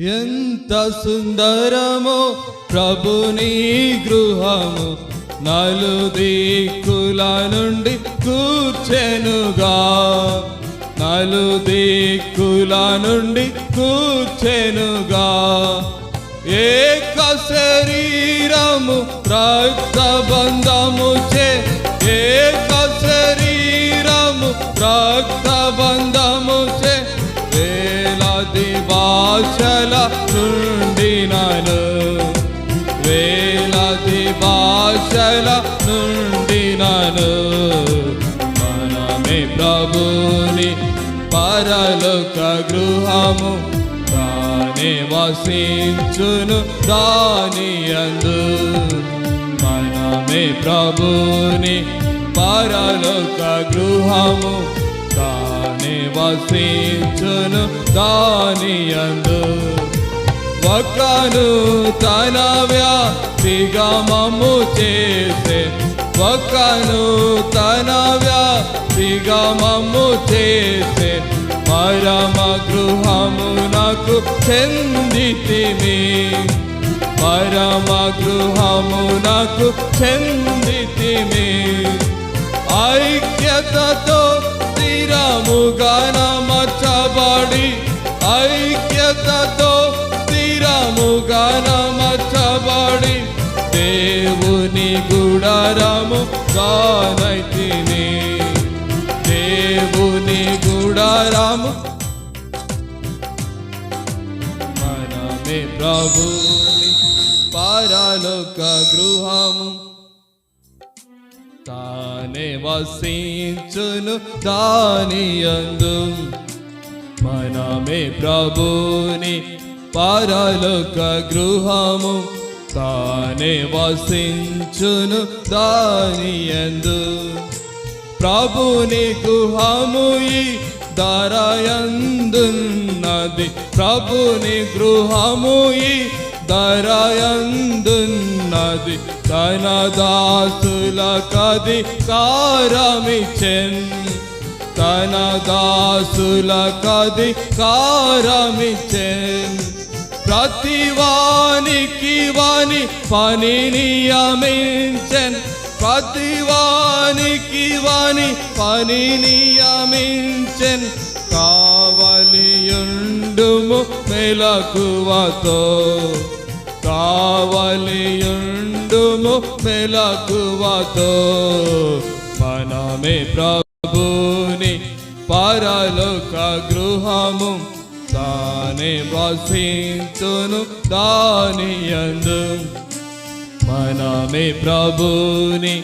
ఎంత సుందరమో ప్రభుని గృహము. నలుదిక్కుల నుండి కూర్చెనుగా. నలుదిక్కుల నుండి కూర్చెనుగా. ఏక శరీరము రక్తబంధము చే. ఏక శరీరము రక్తబంధము భాషల నుండి నను వేలాది భాషల నుండి నను మనమే ప్రభుని పరలోక గృహము. దాని వసించును దాని అందు. మనమే ప్రభుని పరలోక గృహము. దాని వసించును దానియందు. ఒకను తన వ్యాధిగమము చేసే ఒకను తన వ్యాధిగమము చేసే పరమ గృహమునకు చెందితిమి. పరమ గృహమునకు చెందితిమి. ఐక్యతతో స్థిరముగా నమర్చబడి ఐక్యతతో స్థిరముగా నమర్చబడి దేవుని గుడారము గానైతిని. దేవుని గుడారము. మనమే ప్రభుని పరలోక గృహము. తానే వసించును దాని అందు మనమే ప్రభుని పరలోక గృహము. తానే వసించును దాని అందు ప్రభుని గృహము ఈ దరయందున్నది ప్రభుని గృహము ఈ దరయందున్నది తన దాసుల కది కారమిచెన్ తన దాసుల కది కారమిచెన్ ప్రతివానికి వాని పని నియమించెన్. ప్రతివానికి వాని పని నియమించెన్. కావలియుండుము మెలకువతో కావలియుండుము మెలకువతో. మనమే ప్రభుని పరలోక గృహము తానే వసించును దానియందు. మనమే ప్రభుని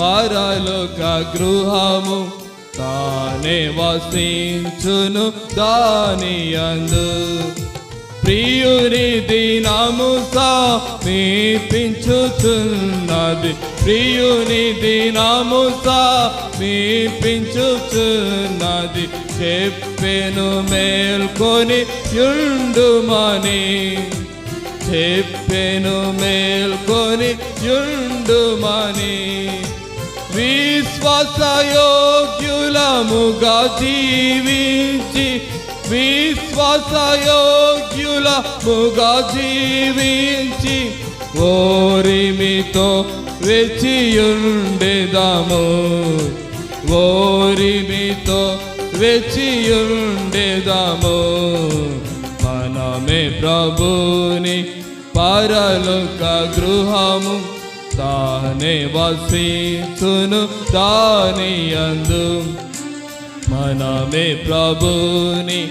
పరలోక గృహము తానే వసించును దానియందు. ప్రియుని దినము మీపించుచున్నది. ప్రియుని దినము మీపించుచున్నది. చెప్పెను మేల్కొని యుండుమని. చెప్పెను మేల్కొని యుండుమని. విశ్వాసయోగ్యులముగా జీవించి విశ్వాసయోగ్యులముగా జీవించి ఓరిమితో వెచియుండెదము ఓరిమితో వెచియుండెదము మనమే ప్రభుని పరలోక గృహము తానే వసించును దాని అందు మనమే ప్రభుని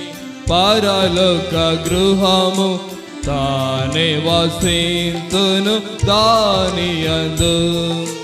పరలోక గృహము. తానే వసింతును దాని అందు